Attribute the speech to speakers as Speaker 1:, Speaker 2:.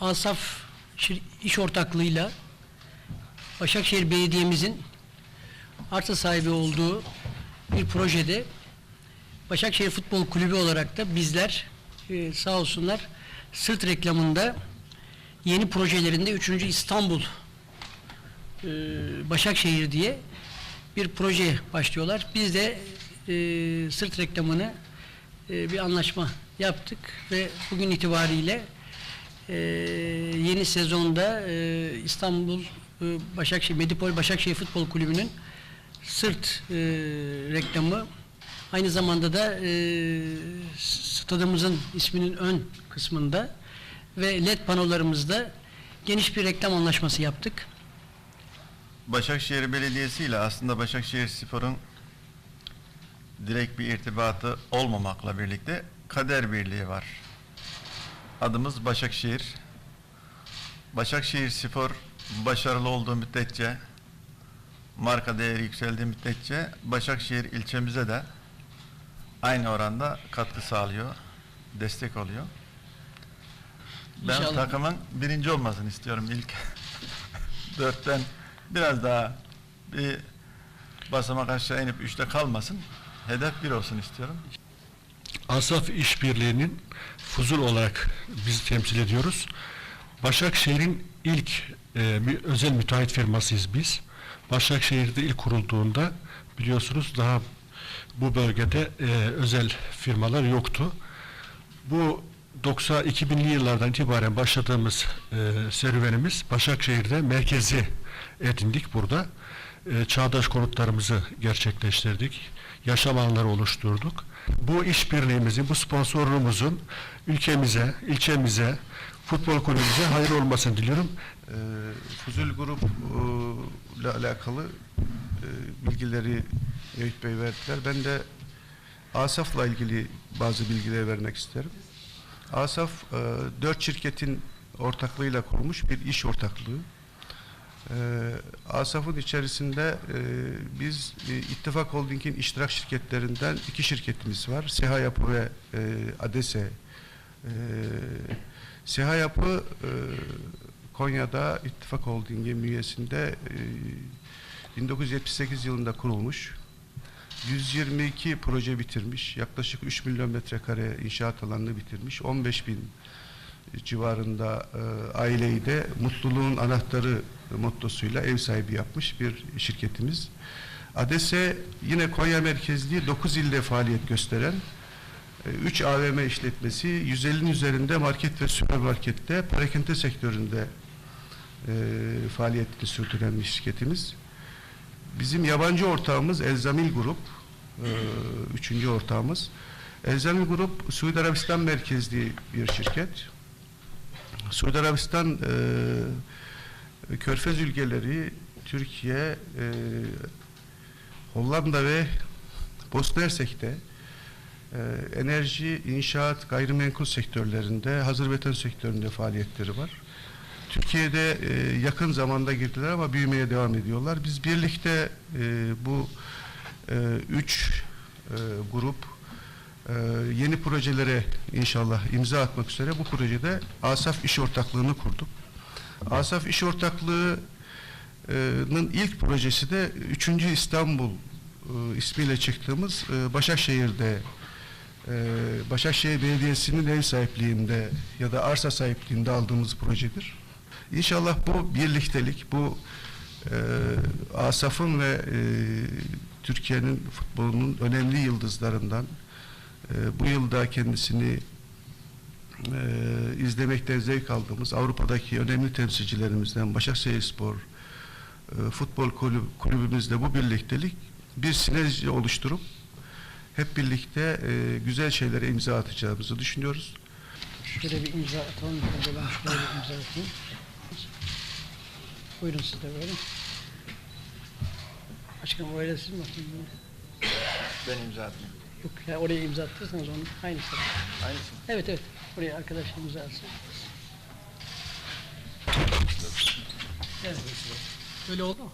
Speaker 1: Asaf iş ortaklığıyla Başakşehir Belediye'mizin arsa sahibi olduğu bir projede Başakşehir Futbol Kulübü olarak da bizler e, sağ olsunlar sırt reklamında yeni projelerinde 3. İstanbul e, Başakşehir diye bir proje başlıyorlar. Biz de e, sırt reklamını e, bir anlaşma yaptık ve bugün itibariyle e, yeni sezonda e, İstanbul e, Başakşehir Medipol Başakşehir Futbol Kulübü'nün sırt e, reklamı aynı zamanda da e, stadımızın isminin ön kısmında ve led panolarımızda geniş bir reklam anlaşması yaptık.
Speaker 2: Başakşehir Belediyesi ile aslında Başakşehir Spor'un direkt bir irtibatı olmamakla birlikte kader birliği var. Adımız Başakşehir. Başakşehir Spor başarılı olduğu müddetçe, marka değeri yükseldiği müddetçe Başakşehir ilçemize de aynı oranda katkı sağlıyor, destek oluyor. Ben
Speaker 1: İnşallah.
Speaker 2: takımın birinci olmasını istiyorum ilk dörtten biraz daha bir basamak aşağı inip üçte kalmasın. Hedef bir olsun istiyorum.
Speaker 3: Asaf İşbirliği'nin Fuzul olarak biz temsil ediyoruz. Başakşehir'in ilk e, bir özel müteahhit firmasıyız biz. Başakşehir'de ilk kurulduğunda biliyorsunuz daha bu bölgede e, özel firmalar yoktu. Bu 90 2000'li yıllardan itibaren başladığımız e, serüvenimiz Başakşehir'de merkezi edindik burada. E, çağdaş konutlarımızı gerçekleştirdik. Yaşam alanları oluşturduk. Bu işbirliğimizin, bu sponsorluğumuzun ülkemize, ilçemize, futbol kulübümüze hayır olmasını diliyorum.
Speaker 4: Ee, Fuzul Grup e, ile alakalı e, bilgileri Eyüp Bey verdiler. Ben de Asaf'la ilgili bazı bilgiler vermek isterim. Asaf e, dört şirketin ortaklığıyla kurulmuş bir iş ortaklığı. Ee, Asaf'ın içerisinde e, biz e, İttifak Holding'in iştirak şirketlerinden iki şirketimiz var. Seha Yapı ve e, Adese. E, Seha Yapı e, Konya'da İttifak Holding'in bünyesinde e, 1978 yılında kurulmuş. 122 proje bitirmiş. Yaklaşık 3 milyon metrekare inşaat alanını bitirmiş. 15 bin civarında e, aileyi de mutluluğun anahtarı mottosuyla ev sahibi yapmış bir şirketimiz. ADESE yine Konya merkezli 9 ilde faaliyet gösteren 3 AVM işletmesi 150'nin üzerinde market ve süpermarkette parakende sektöründe e, faaliyetini sürdüren bir şirketimiz. Bizim yabancı ortağımız Elzamil Grup, e, üçüncü ortağımız. Elzamil Grup Suudi Arabistan merkezli bir şirket. Suudi Arabistan e, Körfez ülkeleri, Türkiye, e, Hollanda ve Bosna Hersek'te e, enerji, inşaat, gayrimenkul sektörlerinde, hazır beton sektöründe faaliyetleri var. Türkiye'de e, yakın zamanda girdiler ama büyümeye devam ediyorlar. Biz birlikte e, bu e, üç e, grup e, yeni projelere inşallah imza atmak üzere bu projede Asaf İş Ortaklığı'nı kurduk. Asaf İş Ortaklığı'nın ilk projesi de 3. İstanbul e, ismiyle çıktığımız e, Başakşehir'de Başakşehir Belediyesi'nin ev sahipliğinde ya da arsa sahipliğinde aldığımız projedir. İnşallah bu birliktelik, bu e, Asaf'ın ve e, Türkiye'nin futbolunun önemli yıldızlarından bu yılda kendisini e, izlemekten zevk aldığımız Avrupa'daki önemli temsilcilerimizden Başakşehirspor e, futbol kulüp, kulübümüzle bu birliktelik bir sinerji oluşturup hep birlikte e, güzel şeylere imza atacağımızı düşünüyoruz.
Speaker 1: Şöyle bir imza atalım. Ben şöyle bir imza atayım. Buyurun siz de böyle. Başkanım oraya siz mi atın?
Speaker 2: Ben imza atmayayım.
Speaker 1: Yok ya oraya imza attıysanız onun aynısı.
Speaker 2: Aynısı.
Speaker 1: Evet evet. Oraya arkadaşlar imza atsın. Evet. Öyle oldu mu?